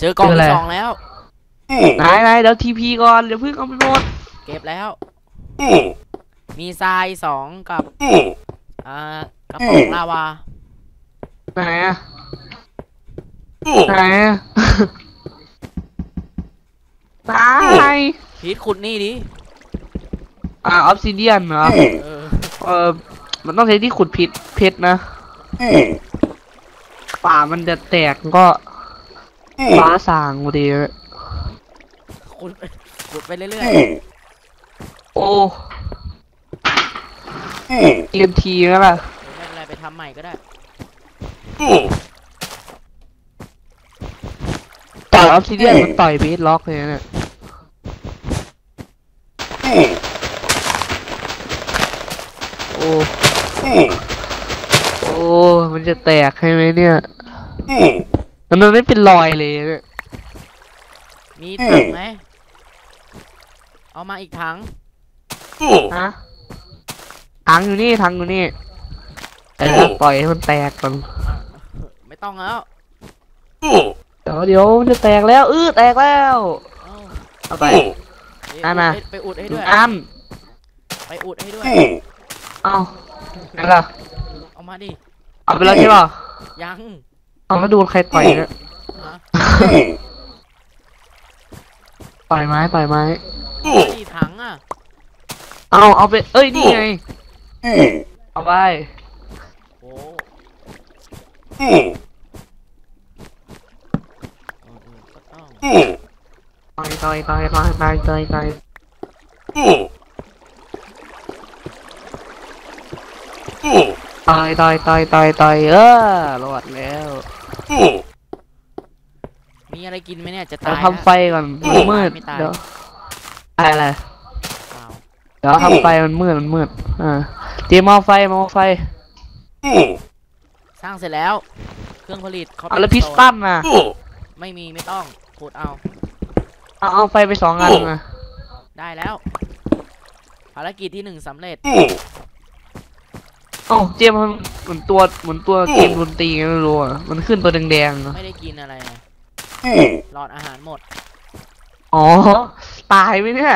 เจอกล่องเจออะไรที่สองแล้วไหนไหนเดี๋ยวทีพีก่อนเดี๋ยวเพิ่งเอาไปหมดเก็บแล้ว มีทรายสองกับอ่ากระป๋องลาวาไหนอะไหนอะตายพีทขุดนี่ดิอ่าออฟซิเดียนเหรอเออเออมันต้องใช้ที่ขุดพิษเพชรนะป่ามันจะแตกก็ ฟ้าสางพอดีขุดขุดไปเรื่อยโอ้เอ็มทีแล้วล่ะๆไม่เป็นไรไปทำใหม่ก็ได้ต่อยออฟซิเดียนมันต่อยเบสล็อกเลยนะเนี่ยโอ้ โอ้ มันจะแตกใช่ไหมเนี่ย มันมันไม่เป็นรอยเลยเนี่ยมีถังไหม เอามาอีกถัง ฮะถังอยู่นี่ถังอยู่นี่แต่แล้วปล่อยให้มันแตกก่อนไม่ต้องแล้วเดี๋ยวเดี๋ยวมันจะแตกแล้วอื้อแตกแล้วเอาเอาไปไปนั่นน่ะ ไปอุดให้หนึ่ด้งวย อันไปอุดให้ด้วย เอานั่นล่ะเอามาดิ เอาไปแล้วใช่ป่ะยัง เอาแล้วโดนใครต่อยเนี่ยฮะต่อยไม้ต่อยไม้มาดิถังอะเอาเอาไป เอ้ย นี่ไง เอาไป โอ้เออเออก็ต้องต่อยต่อยต่อยต่อยต่อยต่อยต่อยต่อยต่อยต่อยต่อยต่อยเออรอดแล้ว มีอะไร กินไหมเนี่ยจะเดี๋ยตาวยทำไฟก่อนมันมืดไม่ตายเดี๋ยวอะไรเปล่าเดี๋ยวทำไฟมันมืดมันมืดอ่าเตรียมเอาไฟมาเอาไฟ สร้างเสร็จแล้ว เครื่องผลิตเขาเอาแล้วพิสตันนะไม่มีไม่ต้องขุดเอาเอาเอาไฟไปสองอันนะได้แล้วภารกิจที่หนึ่งสำเร็จโอ้าเจมส์มันเหมือนตัวเหมือนตัวเกมดนตรีไงไม่รู้อะมันขึ้นตัวแดงๆอะไม่ได้กินอะไรนะ หลอดอาหารหมด อ๋อ ตายไหมเนี่ย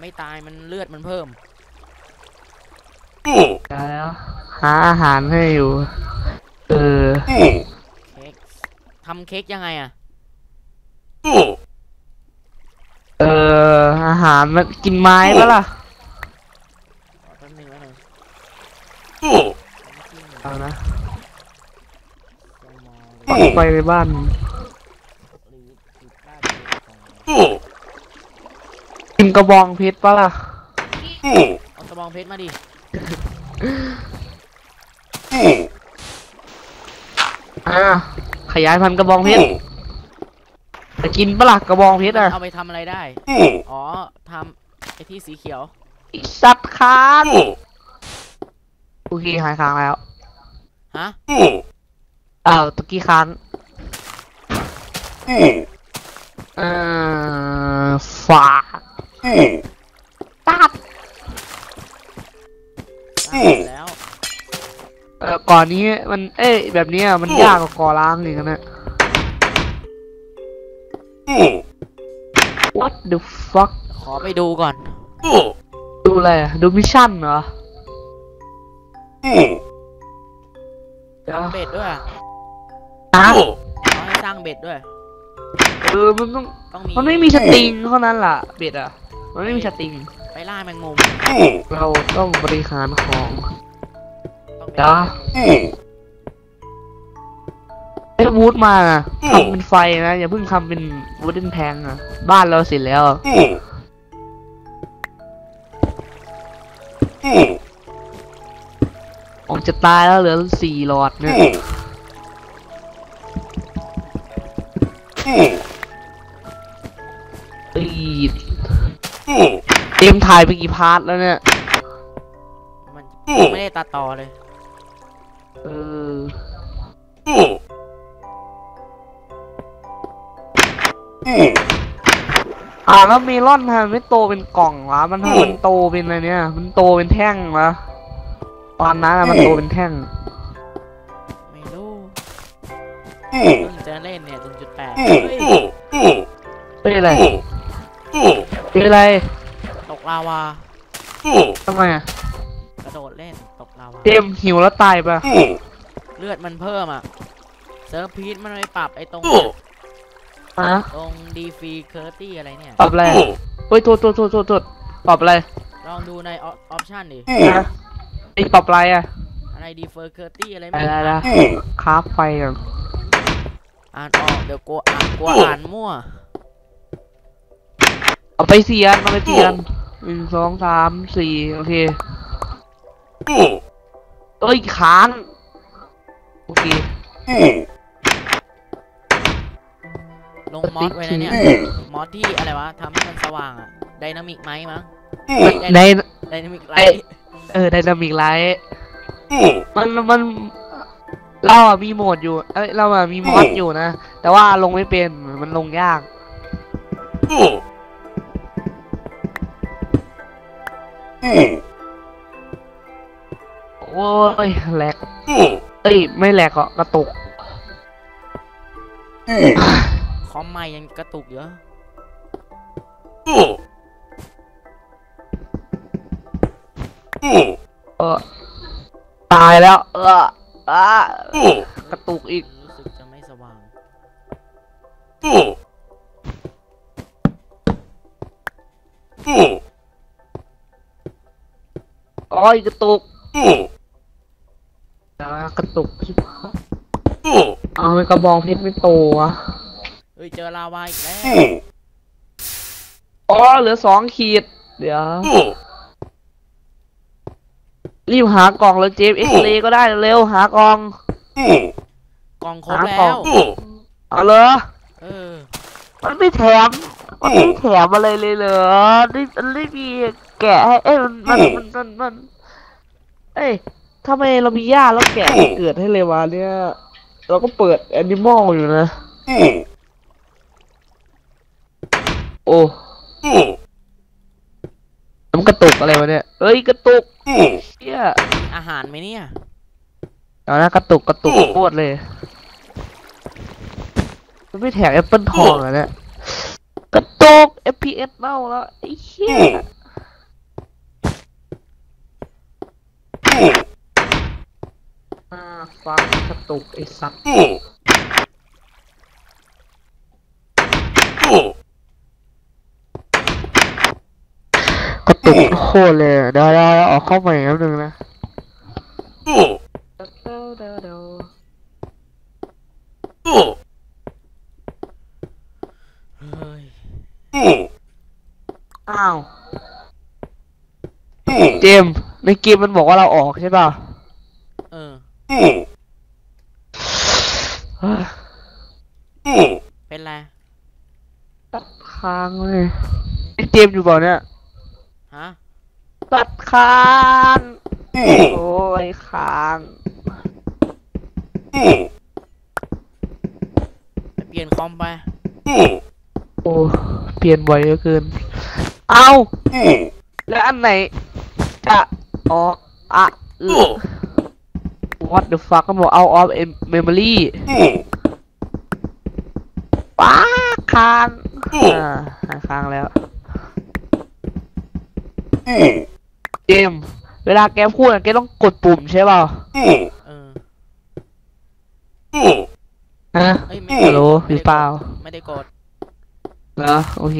ไม่ตายมันเลือดมันเพิ่มตายแล้วหาอาหารให้อยู่ เออ เค้กทำเค้กยังไงอะเออ อาหารมันกินไม้ปะล่ะขอแป๊บนึงแล้วหนึ่งเอานะปักไฟในบ้าน กินกระบองเพชรปะล่ะ เอาตะบองเพชรมาดิอ่าขยายพันธุ์กระบองเพชรจะกินปะล่ะกระบองเพชรอะเอาไปทำอะไรได้ อ๋อทำไอที่สีเขียวไอ้สัตว์ค้างโอเคหายค้างแล้ว ฮะ อ้าวตะกี้ค้างเอ่อฝากตัดสร้างเสร็จแล้ว เอ่อก่อนนี้มัน เอ้ยแบบเนี้ยมันยากกว่าก่อล้างอีกนะ What the fuck ขอไปดูก่อน ดูอะไรอะดูมิชชั่นเหรอเดี๋ยว เบ็ดด้วยอะนะเขาให้สร้างเบ็ดด้วย เออมันต้องต้องมีมันไม่มีสตริงเท่านั้นล่ะเบ็ดอะ มันไม่มีสตริง ไปล่าแมงมุมเราต้องบริหารของต้องเดี๋ยวไอ้วูดมาน่ะทำเป็นไฟนะอย่าเพิ่งทำเป็นวูดเดนแทงอะบ้านเราเสร็จแล้วอะออกจะตายแล้วเหลือสี่หลอดเนี่ย อีดเตรียมถ่ายไปกี่พาร์ทแล้วเนี่ย มันไม่ได้ตัดต่อเลย เออ อ่าแล้วเมลอนทำไมไม่โตเป็นกล่องวะมันทำไมมันโตเป็นอะไรเนี่ย มันโตเป็นแท่งวะตอนนั้นอะมันโตเป็นแท่ง ไม่รู้เพิ่งจะเล่นเนี่ย1.8 เฮ้ยเป็นอะไรเป็นอะไร ตกลาวาทำไมอะ กระโดดเล่น ตกลาวาเจมส์หิวแล้วตายปะเลือดมันเพิ่มอะ เซิร์ฟพีทมันไม่ปรับไอ้ตรงฮะตรงดีฟีเคอร์ตี้อะไรเนี่ย ปรับอะไร เฮ้ยโทษโทษโทษโทษโทษปรับอะไร ลองดูในออปชันดิฮะไอ้ปรับอะไรอะ อะไรดีเฟอร์เคอร์ตี้อะไรอะไรไม่รู้นะอะคราฟไฟก่อน อ่านออกเดี๋ยวกลัวอ่านกลัวอ่านมั่ว เอาไปเสียนเอาไปเสียนหนึ่งสองสามสี่โอเคเอ้ยค้างโอเคลงมอสไว้นะเนี่ยมอสที่อะไรวะทำให้มันสว่างอะไดนามิกไหมมั้งในไดนามิกไลไอ้ท์เออไดนามิกไลท์มันมัน เราอะมีโหมดอยู่ เอ้ยเราอะมีมอดอยู่นะ แต่ว่าลงไม่เป็นมันลงยาก โอ้ยแหลกเอ้ยไม่แหลกหรอกกระตุก คอมใหม่ยังกระตุกเยอะเออตายแล้ว เอออ่า กระตุกอีกรู้สึกจะไม่สว่างโอ้ยกระตุกอ่ากระตุกชิบหายเอาไปกระบองเพชรไม่โตอะเฮ้ยเจอลาวาอีกแล้วอ๋อเหลือสองขีด เดี๋ยว รีบหากล่องแล้วเจฟเอ็กซ์เรย์ก็ได้เร็วหากล่อง กล่องครบหาแล้กล่อวงเอาเลยเออ มันไม่แถมมันไม่แถมอะไรเลยเหรอนี่มันไม่มีแกะให้เอ้ยมันมันมันมันมันเอ้ยทำไมเรามีหญ้าแล้วแกะไม่เกิดให้เลยวะเนี่ย เราก็เปิดแอนิมอลอยู่นะ โอ้มันกระตุกอะไรวะเนี่ยเอ้ย กระตุกเชี่ยมีอาหารไหมเนี่ย เอานะกระตุกกระตุกโคตรเลยมันไม่แถมแอปเปิลทองเหรอเนี่ยกระตุก FPS เน่าแล้วไอ้เหี้ยอ่าฟังกระตุกไอ้สัตว์กระตุกโคตรเลยอะเดี๋ยวเดี๋ยวเดี๋ยวออกเข้าใหม่แป๊บนึงนะ เดี๋ยวเดี๋ยวเดี๋ยวเฮ้ยอ้าวเจมส์ในเกมมันบอกว่าเราออกใช่ป่ะเออเฮ้ยเป็นไรตัดค้างเลยไอเจมส์อยู่เปล่าเนี่ยฮะตัดค้างโอ้ยค้างไป เปลี่ยนคอมไป โอ้ เปลี่ยนบ่อยเหลือเกิน เอาแล้วอันไหนจะออกอะอือ what the fuck ก็บอก out of memory ป้าค้างอ่าหายค้างแล้วเจมเวลาแกพูดอะแกต้องกดปุ่มใช่เปล่า เออ ฮะ เอ้ยไม่ ฮัลโหลไม่หรือได้เปล่า ไม่ได้กดเหรอโอเค